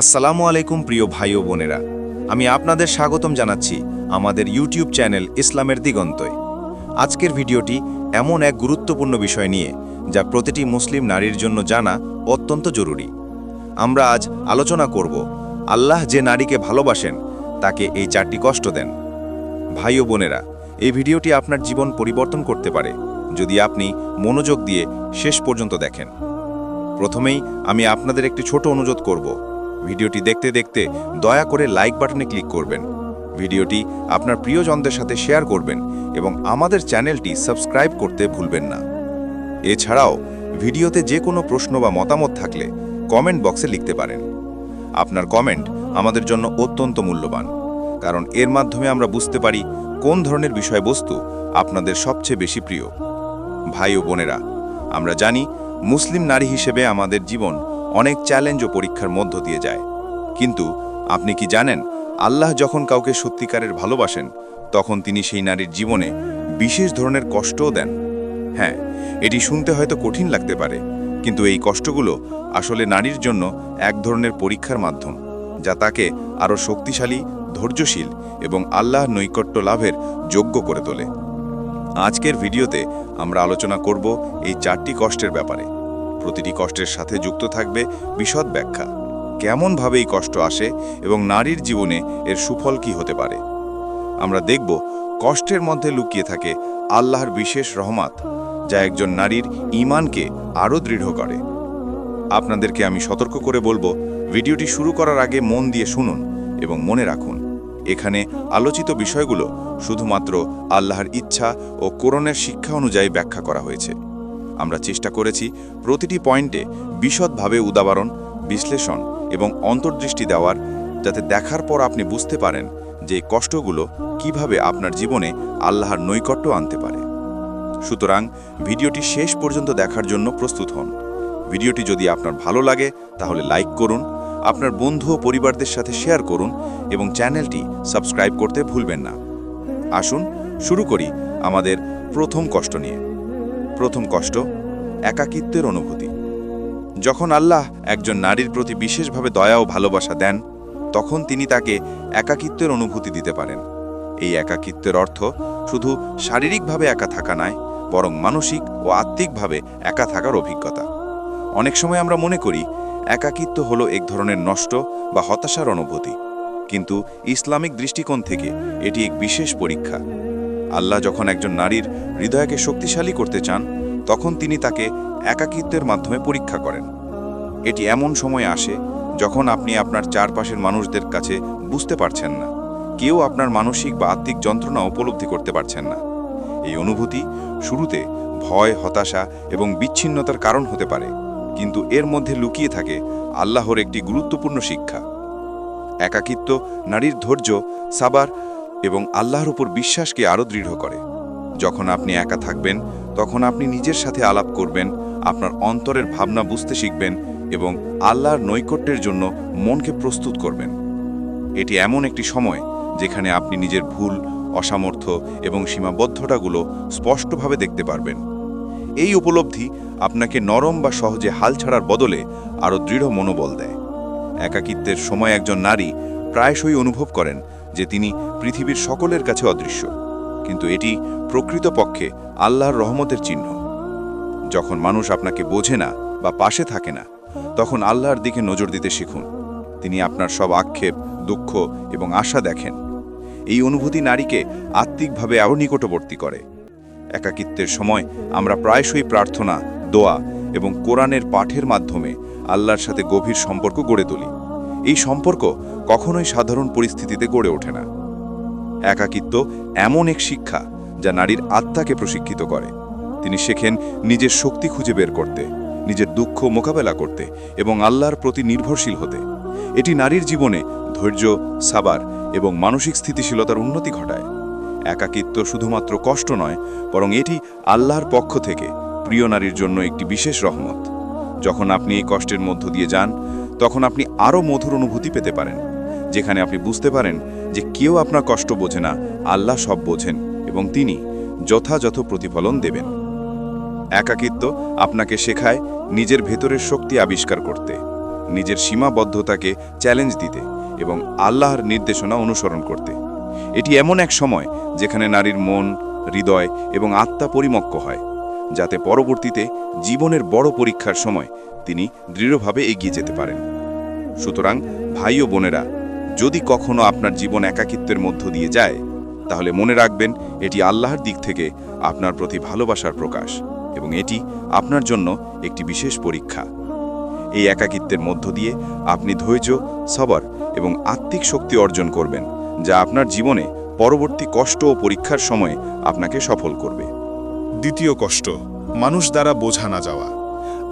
আসসালামু আলাইকুম প্রিয় ভাই ও বোনেরা। আমি আপনাদের স্বাগতম জানাচ্ছি আমাদের ইউটিউব চ্যানেল ইসলামের দিগন্তয় আজকের ভিডিওটি এমন এক গুরুত্বপূর্ণ বিষয় নিয়ে, যা প্রতিটি মুসলিম নারীর জন্য জানা অত্যন্ত জরুরি। আমরা আজ আলোচনা করব, আল্লাহ যে নারীকে ভালোবাসেন, তাকে এই চারটি কষ্ট দেন। ভাই ও বোনেরা, এই ভিডিওটি আপনার জীবন পরিবর্তন করতে পারে, যদি আপনি মনোযোগ দিয়ে শেষ পর্যন্ত দেখেন। প্রথমেই আমি আপনাদের একটি ছোট অনুরোধ করব ভিডিওটি দেখতে দেখতে দয়া করে লাইক বাটনে ক্লিক করবেন। ভিডিওটি আপনার প্রিয়জনদের সাথে শেয়ার করবেন এবং আমাদের চ্যানেলটি সাবস্ক্রাইব করতে ভুলবেন না। এছাড়াও, ভিডিওতে যে কোনো প্রশ্ন বা মতামত থাকলে কমেন্ট বক্সে লিখতে পারেন। আপনার কমেন্ট আমাদের জন্য অত্যন্ত মূল্যবান, কারণ এর মাধ্যমে আমরা বুঝতে পারি কোন ধরনের বিষয়বস্তু আপনাদের সবচেয়ে বেশি প্রিয়। ভাই ও বোনেরা, আমরা জানি মুসলিম নারী হিসেবে আমাদের জীবন অনেক চ্যালেঞ্জ ও পরীক্ষার মধ্য দিয়ে যায়। কিন্তু আপনি কি জানেন, আল্লাহ যখন কাউকে সত্যিকারের ভালোবাসেন, তখন তিনি সেই নারীর জীবনে বিশেষ ধরনের কষ্টও দেন। হ্যাঁ এটি শুনতে হয়তো কঠিন লাগতে পারে, কিন্তু এই কষ্টগুলো আসলে নারীর জন্য এক ধরনের পরীক্ষার মাধ্যম, যা তাকে আরও শক্তিশালী, ধৈর্যশীল এবং আল্লাহ নৈকট্য লাভের যোগ্য করে তোলে। আজকের ভিডিওতে আমরা আলোচনা করব এই চারটি কষ্টের ব্যাপারে। প্রতিটি কষ্টের সাথে যুক্ত থাকবে বিশদ ব্যাখ্যা। কেমনভাবে এই কষ্ট আসে এবং নারীর জীবনে এর সুফল কি হতে পারে? আমরা দেখব কষ্টের মধ্যে লুকিয়ে থাকে আল্লাহর বিশেষ রহমাত, যা একজন নারীর ঈমানকে আরও দৃঢ় করে। আপনাদেরকে আমি সতর্ক করে বলব, ভিডিওটি শুরু করার আগে মন দিয়ে শুনুন এবং মনে রাখুন, এখানে আলোচিত বিষয়গুলো শুধুমাত্র আল্লাহর ইচ্ছা ও কোরণের শিক্ষা অনুযায়ী ব্যাখ্যা করা হয়েছে। আমরা চেষ্টা করেছি প্রতিটি পয়েন্টে বিশদভাবে উদাহরণ, বিশ্লেষণ এবং অন্তর্দৃষ্টি দেওয়ার, যাতে দেখার পর আপনি বুঝতে পারেন যে কষ্টগুলো কীভাবে আপনার জীবনে আল্লাহর নৈকট্য আনতে পারে। সুতরাং ভিডিওটি শেষ পর্যন্ত দেখার জন্য প্রস্তুত হন। ভিডিওটি যদি আপনার ভালো লাগে, তাহলে লাইক করুন, আপনার বন্ধু ও পরিবারদের সাথে শেয়ার করুন এবং চ্যানেলটি সাবস্ক্রাইব করতে ভুলবেন না। আসুন, শুরু করি আমাদের প্রথম কষ্ট নিয়ে। প্রথম কষ্ট, একাকিত্বের অনুভূতি। যখন আল্লাহ একজন নারীর প্রতি বিশেষভাবে দয়া ও ভালোবাসা দেন, তখন তিনি তাকে একাকিত্বের অনুভূতি দিতে পারেন। এই একাকিত্বের অর্থ শুধু শারীরিকভাবে একা থাকা নয়, বরং মানসিক ও আত্মিকভাবে একা থাকার অভিজ্ঞতা। অনেক সময় আমরা মনে করি, একাকিত্ব হলো এক ধরনের নষ্ট বা হতাশার অনুভূতি। কিন্তু ইসলামিক দৃষ্টিকোণ থেকে এটি এক বিশেষ পরীক্ষা। আল্লাহ যখন একজন নারীর হৃদয়কে শক্তিশালী করতে চান, তখন তিনি তাকে একাকিত্বের মাধ্যমে পরীক্ষা করেন। এটি এমন সময় আসে যখন আপনি আপনার চারপাশের মানুষদের কাছে বুঝতে পারছেন না। কেউ আপনার মানসিক বা আত্মিক যন্ত্রণা উপলব্ধি করতে পারছেন না। এই অনুভূতি শুরুতে ভয়, হতাশা এবং বিচ্ছিন্নতার কারণ হতে পারে, কিন্তু এর মধ্যে লুকিয়ে থাকে আল্লাহর একটি গুরুত্বপূর্ণ শিক্ষা। একাকিত্ব, নারীর ধৈর্য, সাবার এবং আল্লাহর উপর বিশ্বাসকে আরও দৃঢ় করে। যখন আপনি একা থাকবেন, তখন আপনি নিজের সাথে আলাপ করবেন, আপনার অন্তরের ভাবনা বুঝতে শিখবেন এবং আল্লাহর নৈকট্যের জন্য মনকে প্রস্তুত করবেন। এটি এমন একটি সময় যেখানে আপনি নিজের ভুল, অসামর্থ্য এবং সীমাবদ্ধতাগুলো স্পষ্টভাবে দেখতে পারবেন। এই উপলব্ধি আপনাকে নরম বা সহজে হাল ছাড়ার বদলে আরও দৃঢ় মনোবল দেয়। একাকিত্বের সময় একজন নারী প্রায়শই অনুভব করেন যে তিনি পৃথিবীর সকলের কাছে অদৃশ্য। কিন্তু এটি প্রকৃতপক্ষে আল্লাহর রহমতের চিহ্ন। যখন মানুষ আপনাকে বোঝে না বা পাশে থাকে না, তখন আল্লাহর দিকে নজর দিতে শিখুন। তিনি আপনার সব আক্ষেপ, দুঃখ এবং আশা দেখেন। এই অনুভূতি নারীকে আত্মিকভাবে আরও নিকটবর্তী করে। একাকিত্বের সময় আমরা প্রায়শই প্রার্থনা, দোয়া এবং কোরআনের পাঠের মাধ্যমে আল্লাহর সাথে গভীর সম্পর্ক গড়ে তুলি। এই সম্পর্ক কখনোই সাধারণ পরিস্থিতিতে গড়ে ওঠে না। একাকিত্ব এমন এক শিক্ষা যা নারীর আত্মাকে প্রশিক্ষিত করে। তিনি শেখেন নিজের শক্তি খুঁজে বের করতে, নিজের দুঃখ মোকাবেলা করতে এবং আল্লাহর প্রতি নির্ভরশীল হতে। এটি নারীর জীবনে ধৈর্য, সাবার এবং মানসিক স্থিতিশীলতার উন্নতি ঘটায়। একাকিত্ব শুধুমাত্র কষ্ট নয়, বরং এটি আল্লাহর পক্ষ থেকে প্রিয় নারীর জন্য একটি বিশেষ রহমত। যখন আপনি এই কষ্টের মধ্য দিয়ে যান, তখন আপনি আরও মধুর অনুভূতি পেতে পারেন। যেখানে আপনি বুঝতে পারেন যে কেউ আপনার কষ্ট বোঝে না, আল্লাহ সব বোঝেন এবং তিনি যথাযথ প্রতিফলন দেবেন। একাকিত্ব আপনাকে শেখায় নিজের ভেতরের শক্তি আবিষ্কার করতে, নিজের সীমাবদ্ধতাকে চ্যালেঞ্জ দিতে এবং আল্লাহর নির্দেশনা অনুসরণ করতে। এটি এমন এক সময় যেখানে নারীর মন, হৃদয় এবং আত্মা পরিমক্ক হয়, যাতে পরবর্তীতে জীবনের বড় পরীক্ষার সময় তিনি দৃঢ়ভাবে এগিয়ে যেতে পারেন। সুতরাং ভাই ও বোনেরা যদি কখনো আপনার জীবন একাকিত্বের মধ্য দিয়ে যায়, তাহলে মনে রাখবেন এটি আল্লাহর দিক থেকে আপনার প্রতি ভালোবাসার প্রকাশ এবং এটি আপনার জন্য একটি বিশেষ পরীক্ষা। এই একাকিত্বের মধ্য দিয়ে আপনি ধৈর্য, সবর এবং আত্মিক শক্তি অর্জন করবেন, যা আপনার জীবনে পরবর্তী কষ্ট ও পরীক্ষার সময়ে আপনাকে সফল করবে। দ্বিতীয় কষ্ট, মানুষ দ্বারা বোঝা না যাওয়া।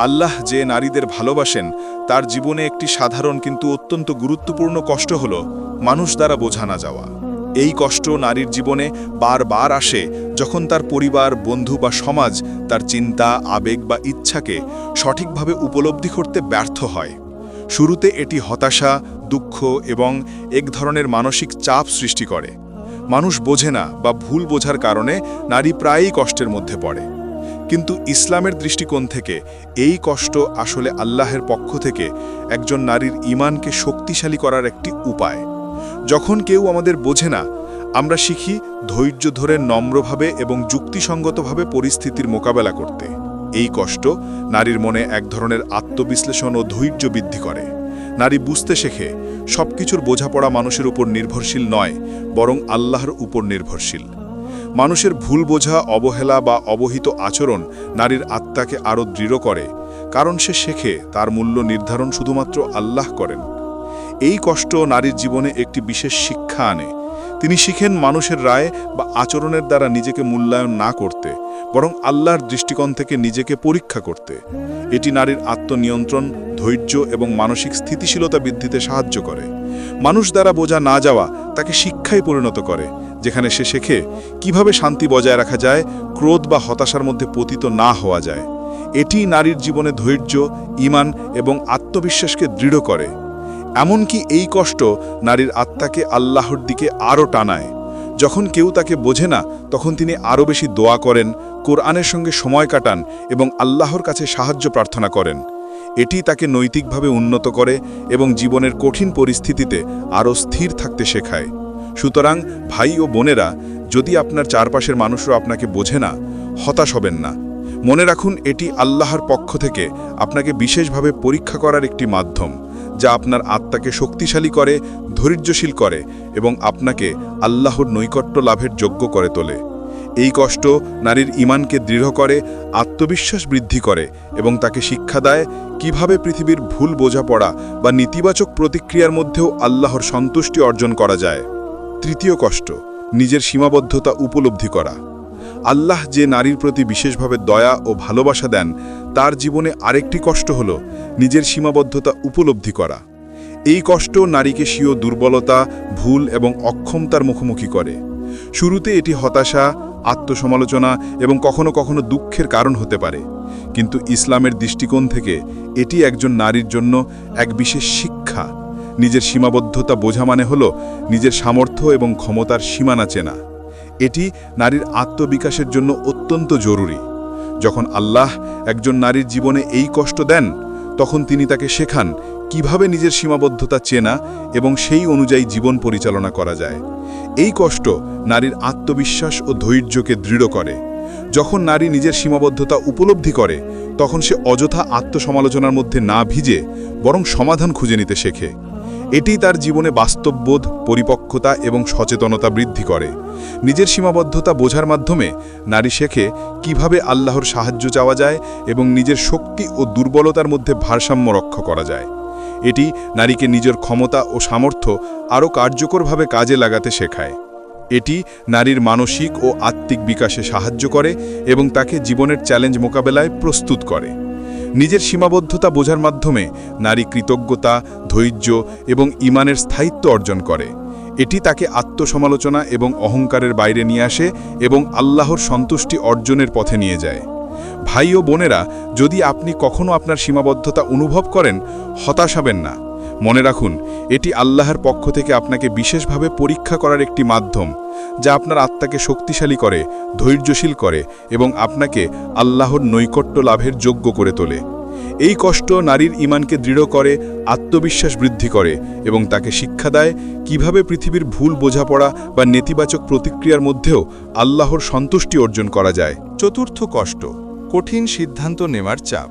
আল্লাহ যে নারীদের ভালোবাসেন, তার জীবনে একটি সাধারণ কিন্তু অত্যন্ত গুরুত্বপূর্ণ কষ্ট হল মানুষ দ্বারা বোঝা না যাওয়া। এই কষ্ট নারীর জীবনে বারবার আসে যখন তার পরিবার, বন্ধু বা সমাজ তার চিন্তা, আবেগ বা ইচ্ছাকে সঠিকভাবে উপলব্ধি করতে ব্যর্থ হয়। শুরুতে এটি হতাশা, দুঃখ এবং এক ধরনের মানসিক চাপ সৃষ্টি করে। মানুষ বোঝে না বা ভুল বোঝার কারণে নারী প্রায়ই কষ্টের মধ্যে পড়ে। কিন্তু ইসলামের দৃষ্টিকোণ থেকে এই কষ্ট আসলে আল্লাহের পক্ষ থেকে একজন নারীর ইমানকে শক্তিশালী করার একটি উপায়। যখন কেউ আমাদের বোঝে না, আমরা শিখি ধৈর্য ধরে নম্রভাবে এবং যুক্তিসঙ্গতভাবে পরিস্থিতির মোকাবেলা করতে। এই কষ্ট নারীর মনে এক ধরনের আত্মবিশ্লেষণ ও ধৈর্য বৃদ্ধি করে। নারী বুঝতে শেখে, সবকিছুর বোঝাপড়া মানুষের উপর নির্ভরশীল নয়, বরং আল্লাহর উপর নির্ভরশীল। মানুষের ভুল বোঝা, অবহেলা বা অবহিত আচরণ নারীর আত্মাকে আরও দৃঢ় করে, কারণ সে শেখে তার মূল্য নির্ধারণ শুধুমাত্র আল্লাহ করেন। এই কষ্ট নারীর জীবনে একটি বিশেষ শিক্ষা আনে। তিনি শিখেন মানুষের রায় বা আচরণের দ্বারা নিজেকে মূল্যায়ন না করতে, বরং আল্লাহর দৃষ্টিকোণ থেকে নিজেকে পরীক্ষা করতে। এটি নারীর আত্মনিয়ন্ত্রণ, ধৈর্য এবং মানসিক স্থিতিশীলতা বৃদ্ধিতে সাহায্য করে। মানুষ দ্বারা বোঝা না যাওয়া তাকে শিক্ষায় পরিণত করে, যেখানে সে শেখে কীভাবে শান্তি বজায় রাখা যায়, ক্রোধ বা হতাশার মধ্যে পতিত না হওয়া যায়। এটি নারীর জীবনে ধৈর্য ইমান এবং আত্মবিশ্বাসকে দৃঢ় করে। এমনকি এই কষ্ট নারীর আত্মাকে আল্লাহর দিকে আরও টানায়। যখন কেউ তাকে বোঝে না, তখন তিনি আরও বেশি দোয়া করেন, কোরআনের সঙ্গে সময় কাটান এবং আল্লাহর কাছে সাহায্য প্রার্থনা করেন। এটি তাকে নৈতিকভাবে উন্নত করে এবং জীবনের কঠিন পরিস্থিতিতে আরও স্থির থাকতে শেখায়। সুতরাং ভাই ও বোনেরা, যদি আপনার চারপাশের মানুষরা আপনাকে বোঝে না, হতাশ হবেন না। মনে রাখুন, এটি আল্লাহর পক্ষ থেকে আপনাকে বিশেষভাবে পরীক্ষা করার একটি মাধ্যম, যা আপনার আত্মাকে শক্তিশালী করে, ধৈর্যশীল করে এবং আপনাকে আল্লাহর নৈকট্য লাভের যোগ্য করে তোলে। এই কষ্ট নারীর ইমানকে দৃঢ় করে, আত্মবিশ্বাস বৃদ্ধি করে এবং তাকে শিক্ষা দেয় কীভাবে পৃথিবীর ভুল বোঝাপড়া বা নেতিবাচক প্রতিক্রিয়ার মধ্যেও আল্লাহর সন্তুষ্টি অর্জন করা যায়। তৃতীয় কষ্ট, নিজের সীমাবদ্ধতা উপলব্ধি করা। আল্লাহ যে নারীর প্রতি বিশেষভাবে দয়া ও ভালোবাসা দেন, তার জীবনে আরেকটি কষ্ট হল নিজের সীমাবদ্ধতা উপলব্ধি করা। এই কষ্ট নারীকে স্বীয় দুর্বলতা, ভুল এবং অক্ষমতার মুখোমুখি করে। শুরুতে এটি হতাশা, আত্মসমালোচনা এবং কখনো কখনো দুঃখের কারণ হতে পারে। কিন্তু ইসলামের দৃষ্টিকোণ থেকে এটি একজন নারীর জন্য এক বিশেষ শিক্ষা। নিজের সীমাবদ্ধতা বোঝা মানে হল নিজের সামর্থ্য এবং ক্ষমতার সীমানা চেনা। এটি নারীর আত্মবিকাশের জন্য অত্যন্ত জরুরি। যখন আল্লাহ একজন নারীর জীবনে এই কষ্ট দেন, তখন তিনি তাকে শেখান কীভাবে নিজের সীমাবদ্ধতা চেনা এবং সেই অনুযায়ী জীবন পরিচালনা করা যায়। এই কষ্ট নারীর আত্মবিশ্বাস ও ধৈর্যকে দৃঢ় করে। যখন নারী নিজের সীমাবদ্ধতা উপলব্ধি করে, তখন সে অযথা আত্মসমালোচনার মধ্যে না ভিজে বরং সমাধান খুঁজে নিতে শেখে। এটি তার জীবনে বাস্তববোধ, পরিপক্কতা এবং সচেতনতা বৃদ্ধি করে। নিজের সীমাবদ্ধতা বোঝার মাধ্যমে নারী শেখে কীভাবে আল্লাহর সাহায্য চাওয়া যায় এবং নিজের শক্তি ও দুর্বলতার মধ্যে ভারসাম্য রক্ষা করা যায়। এটি নারীকে নিজের ক্ষমতা ও সামর্থ্য আরও কার্যকরভাবে কাজে লাগাতে শেখায়। এটি নারীর মানসিক ও আত্মিক বিকাশে সাহায্য করে এবং তাকে জীবনের চ্যালেঞ্জ মোকাবেলায় প্রস্তুত করে। নিজের সীমাবদ্ধতা বোঝার মাধ্যমে নারী কৃতজ্ঞতা, ধৈর্য এবং ইমানের স্থায়িত্ব অর্জন করে। এটি তাকে আত্মসমালোচনা এবং অহংকারের বাইরে নিয়ে আসে এবং আল্লাহর সন্তুষ্টি অর্জনের পথে নিয়ে যায়। ভাই ও বোনেরা, যদি আপনি কখনো আপনার সীমাবদ্ধতা অনুভব করেন, হতাশ হবেন না। মনে রাখুন, এটি আল্লাহর পক্ষ থেকে আপনাকে বিশেষভাবে পরীক্ষা করার একটি মাধ্যম, যা আপনার আত্মাকে শক্তিশালী করে, ধৈর্যশীল করে এবং আপনাকে আল্লাহর নৈকট্য লাভের যোগ্য করে তোলে। এই কষ্ট নারীর ইমানকে দৃঢ় করে, আত্মবিশ্বাস বৃদ্ধি করে এবং তাকে শিক্ষা দেয় কীভাবে পৃথিবীর ভুল বোঝাপড়া বা নেতিবাচক প্রতিক্রিয়ার মধ্যেও আল্লাহর সন্তুষ্টি অর্জন করা যায়। চতুর্থ কষ্ট। কঠিন সিদ্ধান্ত নেওয়ার চাপ।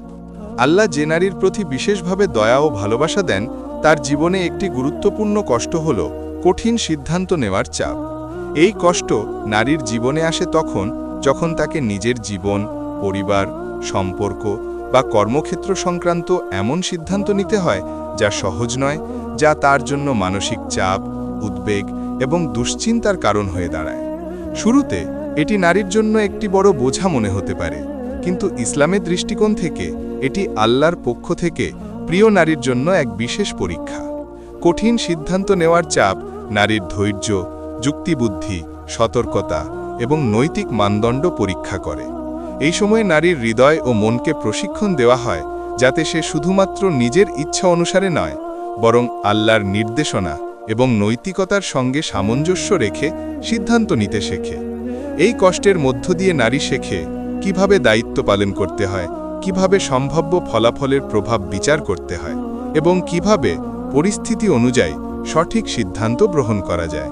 আল্লাহ যে নারীর প্রতি বিশেষভাবে দয়া ও ভালোবাসা দেন, তার জীবনে একটি গুরুত্বপূর্ণ কষ্ট হল কঠিন সিদ্ধান্ত নেওয়ার চাপ। এই কষ্ট নারীর জীবনে আসে তখন, যখন তাকে নিজের জীবন, পরিবার, সম্পর্ক বা কর্মক্ষেত্র সংক্রান্ত এমন সিদ্ধান্ত নিতে হয়, যা সহজ নয়, যা তার জন্য মানসিক চাপ, উদ্বেগ এবং দুশ্চিন্তার কারণ হয়ে দাঁড়ায়। শুরুতে এটি নারীর জন্য একটি বড় বোঝা মনে হতে পারে। কিন্তু ইসলামের দৃষ্টিকোণ থেকে এটি আল্লাহর পক্ষ থেকে প্রিয় নারীর জন্য এক বিশেষ পরীক্ষা। কঠিন সিদ্ধান্ত নেওয়ার চাপ নারীর ধৈর্য, যুক্তিবুদ্ধি, সতর্কতা এবং নৈতিক মানদণ্ড পরীক্ষা করে। এই সময়ে নারীর হৃদয় ও মনকে প্রশিক্ষণ দেওয়া হয় যাতে সে শুধুমাত্র নিজের ইচ্ছা অনুসারে নয়, বরং আল্লাহর নির্দেশনা এবং নৈতিকতার সঙ্গে সামঞ্জস্য রেখে সিদ্ধান্ত নিতে শেখে। এই কষ্টের মধ্য দিয়ে নারী শেখে কীভাবে দায়িত্ব পালন করতে হয়, কীভাবে সম্ভাব্য ফলাফলের প্রভাব বিচার করতে হয় এবং কীভাবে পরিস্থিতি অনুযায়ী সঠিক সিদ্ধান্ত গ্রহণ করা যায়।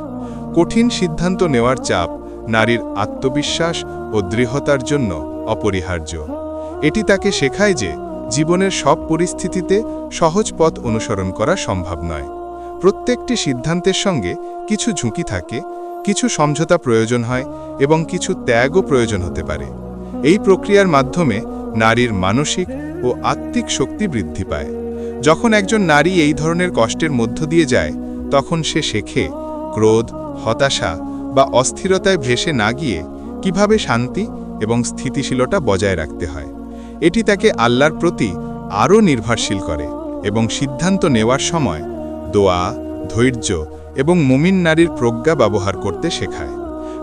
কঠিন সিদ্ধান্ত নেওয়ার চাপ নারীর আত্মবিশ্বাস ও দৃঢ়তার জন্য অপরিহার্য। এটি তাকে শেখায় যে জীবনের সব পরিস্থিতিতে সহজ পথ অনুসরণ করা সম্ভব নয়। প্রত্যেকটি সিদ্ধান্তের সঙ্গে কিছু ঝুঁকি থাকে, কিছু সমঝোতা প্রয়োজন হয় এবং কিছু ত্যাগও প্রয়োজন হতে পারে। এই প্রক্রিয়ার মাধ্যমে নারীর মানসিক ও আত্মিক শক্তি বৃদ্ধি পায়। যখন একজন নারী এই ধরনের কষ্টের মধ্য দিয়ে যায়, তখন সে শেখে ক্রোধ, হতাশা বা অস্থিরতায় ভেসে না গিয়ে কীভাবে শান্তি এবং স্থিতিশীলতা বজায় রাখতে হয়। এটি তাকে আল্লাহর প্রতি আরও নির্ভরশীল করে এবং সিদ্ধান্ত নেওয়ার সময় দোয়া, ধৈর্য এবং মুমিন নারীর প্রজ্ঞা ব্যবহার করতে শেখায়।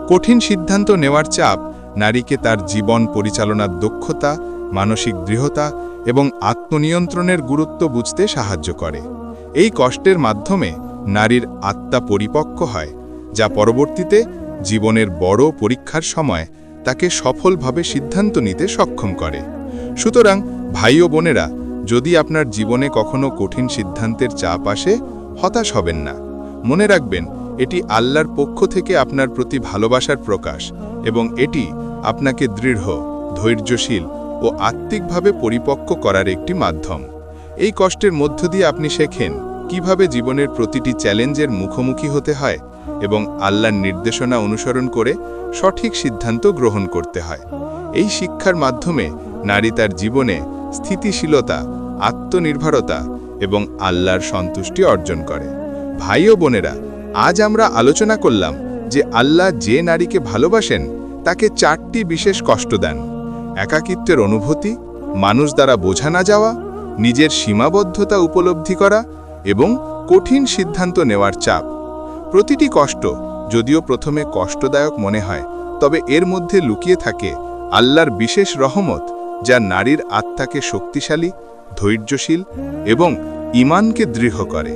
কঠিন সিদ্ধান্ত নেওয়ার চাপ নারীকে তার জীবন পরিচালনার দক্ষতা, মানসিক দৃঢ়তা এবং আত্মনিয়ন্ত্রণের গুরুত্ব বুঝতে সাহায্য করে। এই কষ্টের মাধ্যমে নারীর আত্মা পরিপক্ক হয়, যা পরবর্তীতে জীবনের বড় পরীক্ষার সময় তাকে সফলভাবে সিদ্ধান্ত নিতে সক্ষম করে। সুতরাং ভাই ও বোনেরা, যদি আপনার জীবনে কখনো কঠিন সিদ্ধান্তের চাপ আসে, হতাশ হবেন না। মনে রাখবেন, এটি আল্লাহর পক্ষ থেকে আপনার প্রতি ভালোবাসার প্রকাশ এবং এটি আপনাকে দৃঢ়, ধৈর্যশীল ও আত্মিকভাবে পরিপক্ক করার একটি মাধ্যম। এই কষ্টের মধ্য দিয়ে আপনি শেখেন কীভাবে জীবনের প্রতিটি চ্যালেঞ্জের মুখোমুখি হতে হয় এবং আল্লাহর নির্দেশনা অনুসরণ করে সঠিক সিদ্ধান্ত গ্রহণ করতে হয়। এই শিক্ষার মাধ্যমে নারী তার জীবনে স্থিতিশীলতা, আত্মনির্ভরতা এবং আল্লাহর সন্তুষ্টি অর্জন করে। ভাই ও বোনেরা, আজ আমরা আলোচনা করলাম যে আল্লাহ যে নারীকে ভালোবাসেন তাকে চারটি বিশেষ কষ্ট দেন। একাকিত্বের অনুভূতি, মানুষ দ্বারা বোঝা না যাওয়া, নিজের সীমাবদ্ধতা উপলব্ধি করা এবং কঠিন সিদ্ধান্ত নেওয়ার চাপ। প্রতিটি কষ্ট, যদিও প্রথমে কষ্টদায়ক মনে হয়, তবে এর মধ্যে লুকিয়ে থাকে আল্লাহর বিশেষ রহমত, যা নারীর আত্মাকে শক্তিশালী, ধৈর্যশীল এবং ইমানকে দৃঢ় করে।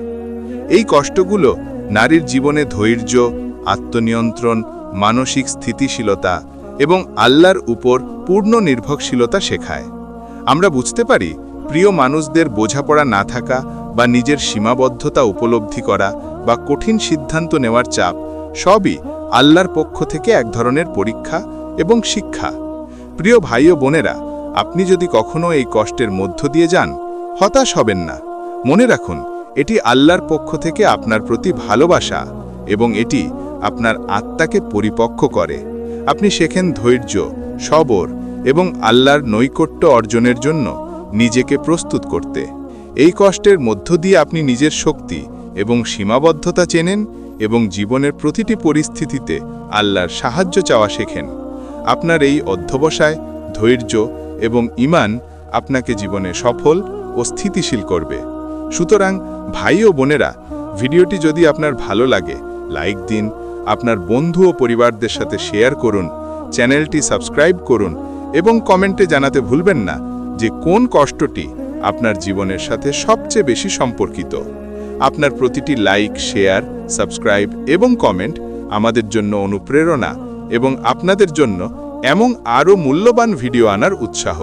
এই কষ্টগুলো নারীর জীবনে ধৈর্য, আত্মনিয়ন্ত্রণ মানসিক স্থিতিশীলতা এবং আল্লাহর উপর পূর্ণ নির্ভরশীলতা শেখায়। আমরা বুঝতে পারি, প্রিয় মানুষদের বোঝাপড়া না থাকা বা নিজের সীমাবদ্ধতা উপলব্ধি করা বা কঠিন সিদ্ধান্ত নেওয়ার চাপ সবই আল্লাহর পক্ষ থেকে এক ধরনের পরীক্ষা এবং শিক্ষা। প্রিয় ভাই ও বোনেরা, আপনি যদি কখনো এই কষ্টের মধ্য দিয়ে যান, হতাশ হবেন না। মনে রাখুন, এটি আল্লাহর পক্ষ থেকে আপনার প্রতি ভালোবাসা এবং এটি আপনার আত্মাকে পরিপক্ক করে। আপনি শেখেন ধৈর্য, সবর এবং আল্লাহর নৈকট্য অর্জনের জন্য নিজেকে প্রস্তুত করতে। এই কষ্টের মধ্য দিয়ে আপনি নিজের শক্তি এবং সীমাবদ্ধতা চেনেন এবং জীবনের প্রতিটি পরিস্থিতিতে আল্লাহর সাহায্য চাওয়া শেখেন। আপনার এই অধ্যবসায়, ধৈর্য এবং ইমান আপনাকে জীবনে সফল ও স্থিতিশীল করবে। সুতরাং ভাই ও বোনেরা, ভিডিওটি যদি আপনার ভালো লাগে, লাইক দিন আপনার বন্ধু ও পরিবারদের সাথে শেয়ার করুন, চ্যানেলটি সাবস্ক্রাইব করুন এবং কমেন্টে জানাতে ভুলবেন না যে কোন কষ্টটি আপনার জীবনের সাথে সবচেয়ে বেশি সম্পর্কিত। আপনার প্রতিটি লাইক, শেয়ার, সাবস্ক্রাইব এবং কমেন্ট আমাদের জন্য অনুপ্রেরণা এবং আপনাদের জন্য এমন আরও মূল্যবান ভিডিও আনার উৎসাহ।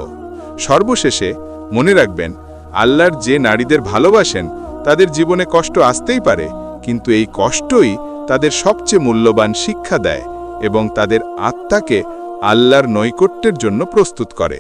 সর্বশেষে মনে রাখবেন, আল্লাহর যে নারীদের ভালোবাসেন, তাদের জীবনে কষ্ট আসতেই পারে, কিন্তু এই কষ্টই তাদের সবচেয়ে মূল্যবান শিক্ষা দেয় এবং তাদের আত্মাকে আল্লাহর নৈকট্যের জন্য প্রস্তুত করে।